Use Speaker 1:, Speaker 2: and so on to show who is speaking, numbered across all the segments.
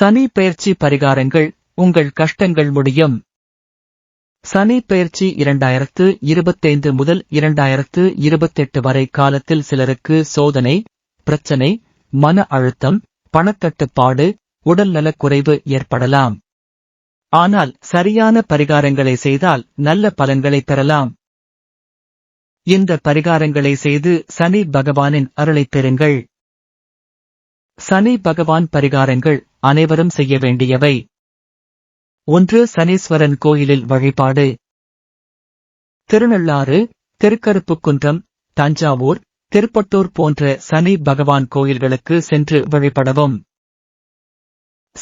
Speaker 1: சனி பெயர்ச்சி பரிகாரங்கள் உங்கள் கஷ்டங்கள் முடியும். சனி பெயர்ச்சி இரண்டாயிரத்து இருபத்தைந்து முதல் இரண்டாயிரத்து இருபத்தெட்டு வரை காலத்தில் சிலருக்கு சோதனை பிரச்சனை மன அழுத்தம் பணத்தட்டுப்பாடு உடல்நலக் குறைவு ஏற்படலாம். ஆனால் சரியான பரிகாரங்களை செய்தால் நல்ல பலன்களை பெறலாம். இந்த பரிகாரங்களை செய்து சனி பகவானின் அருளைப் பெறுங்கள். சனி பகவான் பரிகாரங்கள் அனைவரும் செய்ய வேண்டியவை. ஒன்று சனீஸ்வரன் கோயிலில் வழிபாடு. திருநள்ளாறு திருக்கருப்புக்குன்றம் தஞ்சாவூர் திருப்பட்டூர் போன்ற சனி பகவான் கோயில்களுக்கு சென்று வழிபடவும்.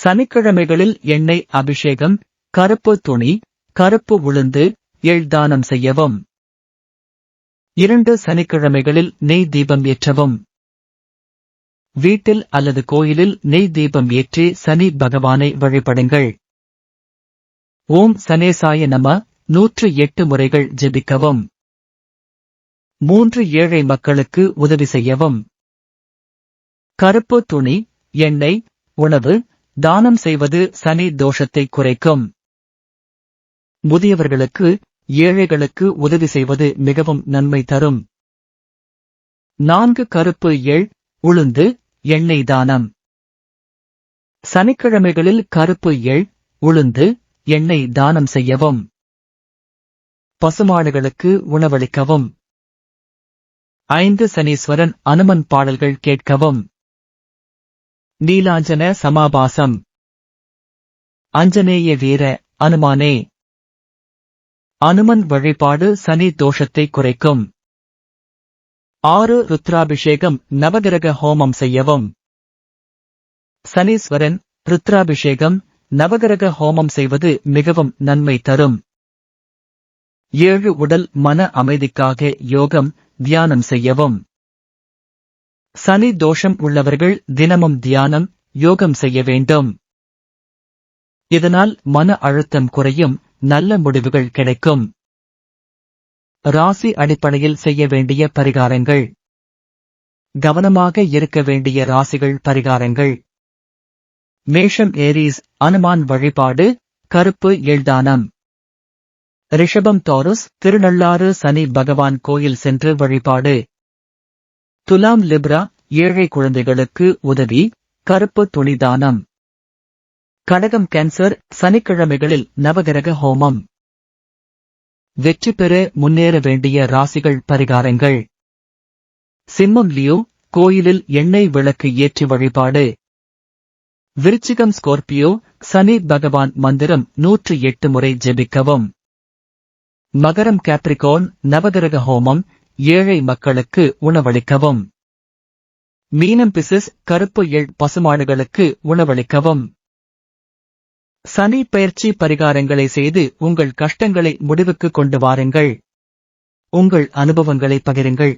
Speaker 1: சனிக்கிழமைகளில் எண்ணெய் அபிஷேகம் கருப்பு துணி கருப்பு உளுந்து எழ்தானம் செய்யவும். இரண்டு சனிக்கிழமைகளில் நெய் தீபம் ஏற்றவும். வீட்டில் அல்லது கோயிலில் நெய் தீபம் ஏற்றி சனி பகவானை வழிபடுங்கள். ஓம் சனேசாய நம நூற்று எட்டு முறைகள் ஜெபிக்கவும். மூன்று ஏழை மக்களுக்கு உதவி செய்யவும். கருப்பு துணி எண்ணெய் உணவு தானம் செய்வது சனி தோஷத்தை குறைக்கும். முதியவர்களுக்கு ஏழைகளுக்கு உதவி செய்வது மிகவும் நன்மை தரும். நான்கு கருப்பு எள் உளுந்து எண்ணெய் தானம். சனிக்கிழமைகளில் கருப்பு எள் உளுந்து எண்ணெய் தானம் செய்யவும். பசுமாடுகளுக்கு உணவளிக்கவும். ஐந்து சனீஸ்வரன் அனுமன் பாடல்கள் கேட்கவும். நீலாஞ்சன சமாபாசம். அஞ்சனேய வீர அனுமானே. அனுமன் வழிபாடு சனி தோஷத்தை குறைக்கும். ஆறு ருத்ராபிஷேகம் நவகிரக ஹோமம் செய்யவும். சனீஸ்வரன் ருத்ராபிஷேகம் நவகிரக ஹோமம் செய்வது மிகவும் நன்மை தரும். ஏழு உடல் மன அமைதிக்காக யோகம் தியானம் செய்யவும். சனி தோஷம் உள்ளவர்கள் தினமும் தியானம் யோகம் செய்ய வேண்டும். இதனால் மன அழுத்தம் குறையும் நல்ல முடிவுகள் கிடைக்கும். ராசி அடிப்படையில் செய்ய வேண்டிய பரிகாரங்கள். கவனமாக இருக்க வேண்டிய ராசிகள் பரிகாரங்கள். மேஷம் ஏரீஸ் அனுமான் வழிபாடு கருப்பு எழ்தானம் ரிஷபம் தோரஸ் திருநள்ளாறு சனி பகவான் கோயில் சென்று வழிபாடு. துலாம் லிப்ரா ஏழை குழந்தைகளுக்கு உதவி கருப்பு துணிதானம். கடகம் கேன்சர் சனிக்கிழமைகளில் நவகிரக ஹோமம். வெற்றி பெற முன்னேற வேண்டிய ராசிகள் பரிகாரங்கள். சிம்மம் லியோ கோயிலில் எண்ணெய் விளக்கு ஏற்றி வழிபாடு. விருச்சிகம் ஸ்கோர்பியோ சனி பகவான் மந்திரம் நூற்று எட்டு முறை ஜெபிக்கவும். மகரம் கேப்ரிகோன் நவகிரக ஹோமம் ஏழை மக்களுக்கு உணவளிக்கவும். மீனம் பிசிஸ் கருப்பு எள் பசுமாடுகளுக்கு உணவளிக்கவும். சனி பயிற்சி பரிகாரங்களை செய்து உங்கள் கஷ்டங்களை முடிவுக்கு கொண்டு வாருங்கள். உங்கள் அனுபவங்களை பகிருங்கள்.